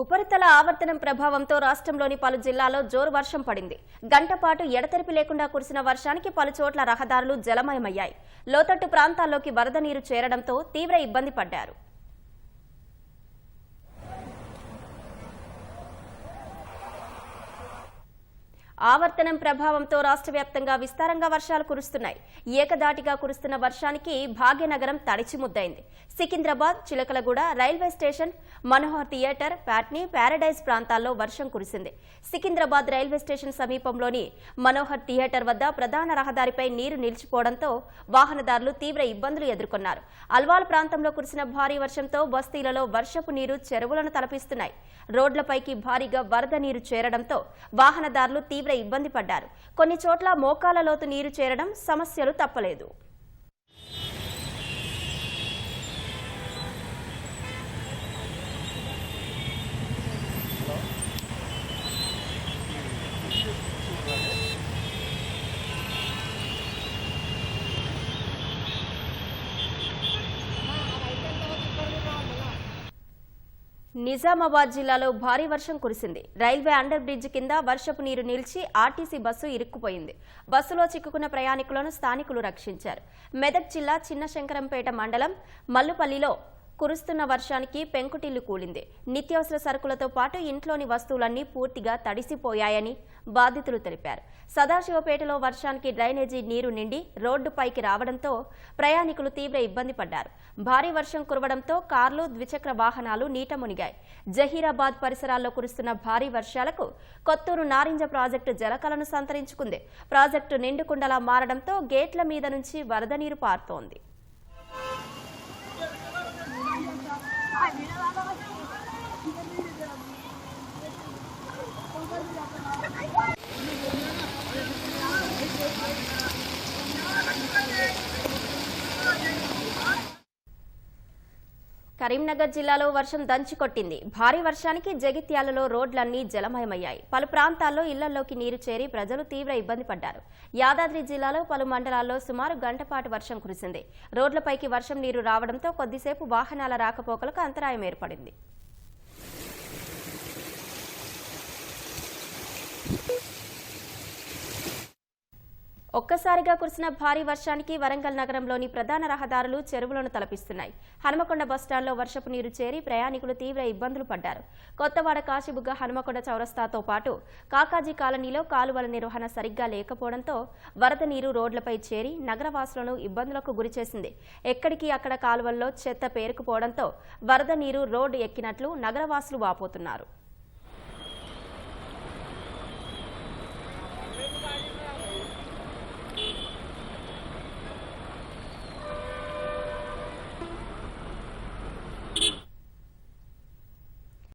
ఉపరితల ఆవర్తనం ప్రభావంతో రాష్ట్రంలోని పలు జిల్లాల్లో జోరు వర్షం పడింది. గంటపాటు ఎడతెరిపి లేకుండా కురిసిన వర్షానికి పలుచోట్ల రహదారులు జలమయమయ్యాయి. లోతట్టు ప్రాంతాల్లోకి వరద నీరు చేరడంతో తీవ్ర ఇబ్బంది పడ్డారు. ఆవర్తనం ప్రభావంతో రాష్ట్ర వ్యాప్తంగా విస్తారంగా వర్షాలు కురుస్తున్నాయి. ఏకదాటిగా కురుస్తున్న వర్షానికి భాగ్యనగరం తడిచి ముద్దైంది. Secunderabad Chilakalguda railway station Manohar theatre Patny Paradise ప్రాంతాల్లో వర్షం కురిసింది. సికింద్రాబాద్ రైల్వే స్టేషన్ సమీపంలోని మనోహర్ థియేటర్ వద్ద ప్రధాన రహదారిపై నీరు నిలిచిపోవడంతో వాహనదారులు తీవ్ర ఇబ్బందులు ఎదుర్కొన్నారు. అల్వాల్ ప్రాంతంలో కురిసిన భారీ వర్షంతో బస్తీలలో వర్షపు నీరు చెరువులను తలపిస్తున్నాయి. రోడ్లపైకి భారీగా వరద నీరు చేరడంతో వాహనదారులు తీవ్ర ఇబ్బంది పడ్డారు. కొన్ని చోట్ల మోకాల లోతు నీరు చేరడం సమస్యలు తప్పలేదు. నిజామాబాద్ జిల్లాలో భారీ వర్షం కురిసింది. రైల్వే అండర్ బ్రిడ్జ్ కింద వర్షపు నీరు నిలిచి ఆర్టీసీ బస్సు ఇరుక్కుపోయింది. బస్సులో చిక్కుకున్న ప్రయాణికులను స్థానికులు రక్షించారు. మెదక్ జిల్లా చిన్నశంకరంపేట మండలం మల్లుపల్లిలో కురుస్తున్న వర్షానికి పెంకుటిల్లు కూలింది. నిత్యావసర సరుకులతో పాటు ఇంట్లోని వస్తువులన్నీ పూర్తిగా తడిసిపోయాయని బాధితులు తెలిపారు. సదాశివపేటలో వర్షానికి డ్రైనేజీ నీరు నిండి రోడ్డుపైకి రావడంతో ప్రయాణికులు తీవ్ర ఇబ్బంది పడ్డారు. భారీ వర్షం కురవడంతో కార్లు ద్విచక్ర వాహనాలు నీట మునిగాయి. జహీరాబాద్ పరిసరాల్లో కురుస్తున్న భారీ వర్షాలకు కొత్తూరు నారింజ ప్రాజెక్టు జలకలను సంతరించుకుంది. ప్రాజెక్టు నిండుకుండలా మారడంతో గేట్ల మీద నుంచి వరద నీరు పారుతోంది. కరీంనగర్ జిల్లాలో వర్షం దంచికొట్టింది భారీ వర్షానికి జగిత్యాలలో రోడ్లన్నీ జలమయమయ్యాయి. పలు ప్రాంతాల్లో ఇళ్ళలోకి నీరు చేరి ప్రజలు తీవ్ర ఇబ్బంది పడ్డారు. యాదాద్రి జిల్లాలో పలు మండలాల్లో సుమారు గంటపాటు వర్షం కురిసింది. రోడ్లపైకి వర్షం నీరు రావడంతో కొద్దిసేపు వాహనాల రాకపోకలకు అంతరాయం ఏర్పడింది. ఒక్కసారిగా కురిసిన భారీ వర్షానికి వరంగల్ నగరంలోని ప్రధాన రహదారులు చెరువులను తలపిస్తున్నాయి. హనుమకొండ బస్టాండ్లో వర్షపు నీరు చేరి ప్రయాణికులు తీవ్ర ఇబ్బందులు పడ్డారు. కొత్తవాడ కాశీబుగ్గ హనుమకొండ చౌరస్తాతో పాటు కాకాజీ కాలనీలో కాలువల నిర్వహణ సరిగ్గా లేకపోవడంతో వరద నీరు రోడ్లపై చేరి నగరవాసులను ఇబ్బందులకు గురిచేసింది ఎక్కడికి అక్కడ కాలువల్లో చెత్త పేరుకుపోవడంతో వరద నీరు రోడ్డు ఎక్కినట్లు నగరవాసులు వాపోతున్నారు.